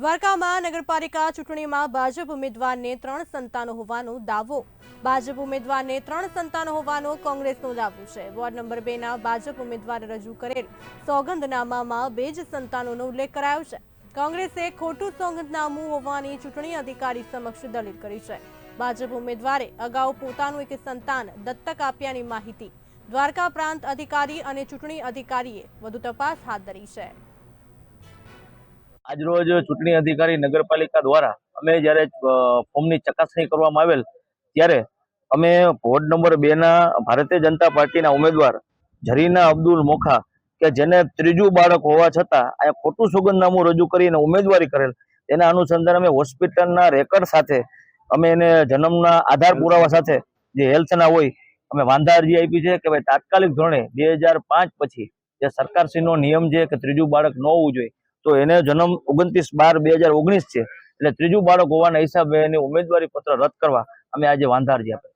દ્વારકામાં નગરપાલિકા ચૂંટણીમાં ભાજપ ઉમેદવારને ત્રણ સંતાનો હોવાનો દાવો. ભાજપ ઉમેદવારને ત્રણ સંતાનો હોવાનો કોંગ્રેસનો દાવો છે. વોર્ડ નંબર બે ના ભાજપ ઉમેદવારે રજૂ કરેલ સોગંદનામામાં બે જ સંતાનોનો ઉલ્લેખ કરાયો છે. કોંગ્રેસે ખોટું સોગંદનામું હોવાની ચૂંટણી અધિકારી સમક્ષ દલીલ કરી છે. ભાજપ ઉમેદવારે અગાઉ પોતાનું એક સંતાન દત્તક આપ્યાની માહિતી દ્વારકા પ્રાંત અધિકારી અને ચૂંટણી અધિકારીએ વધુ તપાસ હાથ ધરી છે. આજરોજ ચૂંટણી અધિકારી નગરપાલિકા દ્વારા અમે જ્યારે ફોર્મની ચકાસણી કરવામાં આવેલ, ત્યારે અમે વોર્ડ નંબર બેના ભારતીય જનતા પાર્ટીના ઉમેદવાર જરીના અબ્દુલ મોખા, કે જેને ત્રીજું બાળક હોવા છતાં આ ખોટું સોગંદનામું રજૂ કરીને ઉમેદવારી કરેલ, તેના અનુસંધાન અમે હોસ્પિટલના રેકર્ડ સાથે અમે એને જન્મના આધાર પુરાવા સાથે જે હેલ્થના હોય, અમે વાંધા અરજી આપી છે કે ભાઈ તાત્કાલિક ધોરણે બે પછી જે સરકારશ્રીનો નિયમ છે કે ત્રીજું બાળક ન હોવું જોઈએ તો એને જન્મ ઓગણત્રીસ બાર બે હજાર ઓગણીસ છે. એટલે ત્રીજું બાળક હોવાના હિસાબે એની ઉમેદવારી પત્ર રદ કરવા અમે આજે વાંધા અરજી આપી.